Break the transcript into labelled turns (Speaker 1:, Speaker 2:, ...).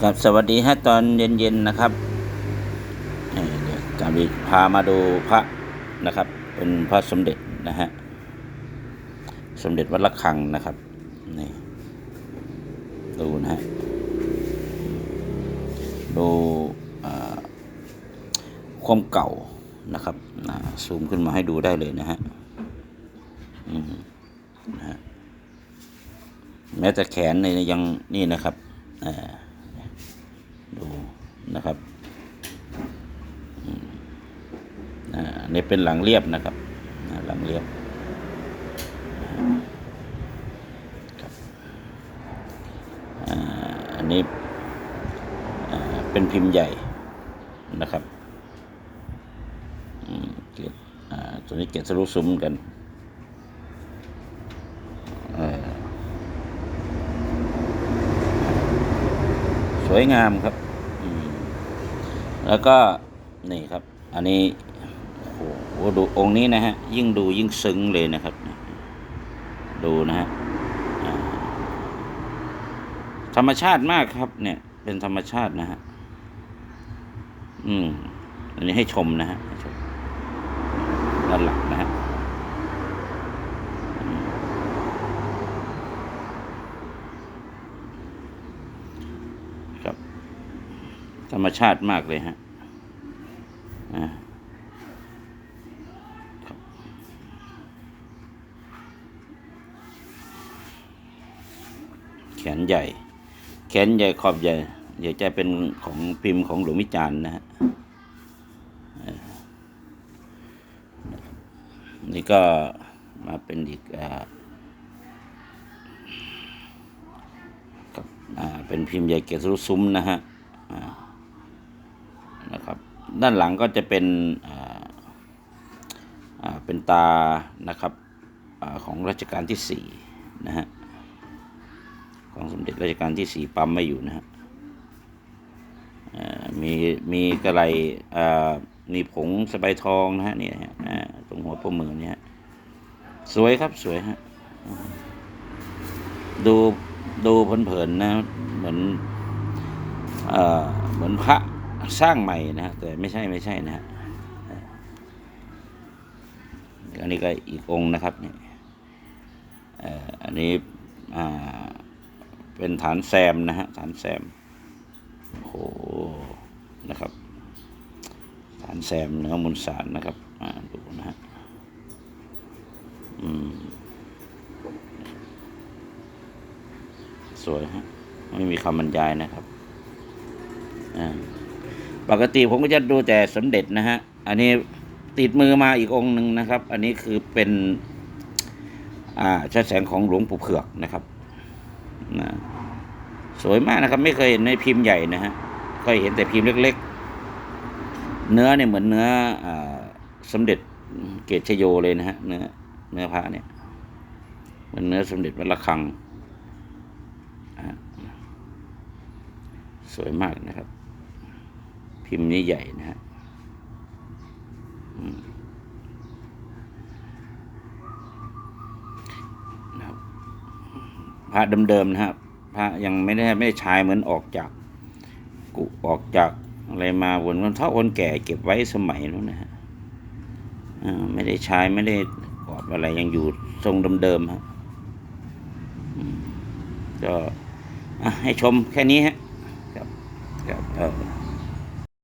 Speaker 1: ครับสวัสดีฮะตอนเย็นๆนะครับเอ่อเดี๋ยวจะมีพามาดูพระนะครับ เป็นพระสมเด็จนะฮะสมเด็จวัดระฆังนะครับนี่ดูนะฮะดูความเก่านะครับซูมขึ้นมาให้ดูได้เลยนะฮะอืมนะฮะ แม้แต่แขนเนี่ยยังนี่นะครับอ่าดูนะครับอ่าอันนี้เป็นหลังเรียบนะครับ หลังเรียบครับอ่าอันนี้อ่าเป็นพิมพ์ใหญ่นะครับอืมเกล็ดอ่าตัวนี้เกล็ดสรุปซุ้มกันเอ่อ ส วยงามครับ แล้วก็นี่ครับ อันนี้โอ้โหดูองค์นี้นะฮะ ยิ่งดูยิ่งซึ้งเลยนะครับ ดูนะฮะธรรมชาติมากครับ เนี่ย เป็นธรรมชาตินะฮะ อืม อันนี้ให้ชมนะฮะให้ชมด้านหลังนะฮะอืมครับ ธรรมชาติมากเลยฮะแขนใหญ่ แขนใหญ่ขอบใหญ่ใหญ่จะเป็นของพิมพ์ของหลวงวิจารณ์นะฮะนี่ก็มาเป็นอีกอ่าครับอ่าเป็นพิมพ์ใหญ่เกศรุซุ้มนะฮะ ด้านหลังก็จะเป็นเป็นตานะครับอของรัชกาลที่สี่นะฮะของสมเด็จรัชกาลที่สี่ปั๊มไม่อยู่นะฮะมีมีกระไรมีผงสบายทองนะฮะนี่ฮะตรงหัวโป้มือเนี่ยสวยครับสวยฮะดูดูเพลินๆนะเหมือนเหมือนพระ สร้างใหม่นะฮะแต่ไม่ใช่ไม่ใช่นะฮะอันนี้ก็อีกองนะครับเนี่ยอ่ออันนี้อ่าเป็นฐานแซมนะฮะฐานแซมโอ้โหนะครับ ฐานแซมเนื้อมูลสารนะครับอ่าดูนะฮะอืมสวยฮะไม่มีคำบรรยายนะครับอ่า ปกติผมก็จะดูแต่สมเด็จนะฮะ อันนี้ติดมือมาอีกองค์หนึ่งนะครับ อันนี้คือเป็นอ่าชาแสงของหลวงปู่เผือกนะครับนะสวยมากนะครับ ไม่เคยเห็นในพิมพ์ใหญ่นะฮะเคยเห็นแต่พิมพ์เล็ก ๆ เนื้อเนี่ยเหมือนเนื้ออ่าสมเด็จเกตชโยเลยนะฮะเนื้อเนื้อผ้าเนี่ยเหมันเนื้อสมเด็จวัดระฆังสวยมากนะครับ พิมพ์นี้ใหญ่นะฮะนะครับพระเดิมๆนะครับ พระยังไม่ได้ไม่ได้ใช้เหมือนออกจากกุออกจากอะไรมาวนคนเท่าคนแก่เก็บไว้สมัยนู้นนะฮะไม่ได้ใช้ไม่ได้กอบอะไรยังอยู่ทรงเดิมๆฮะอืมก็อะให้ชมแค่นี้ฮะครับครับเออ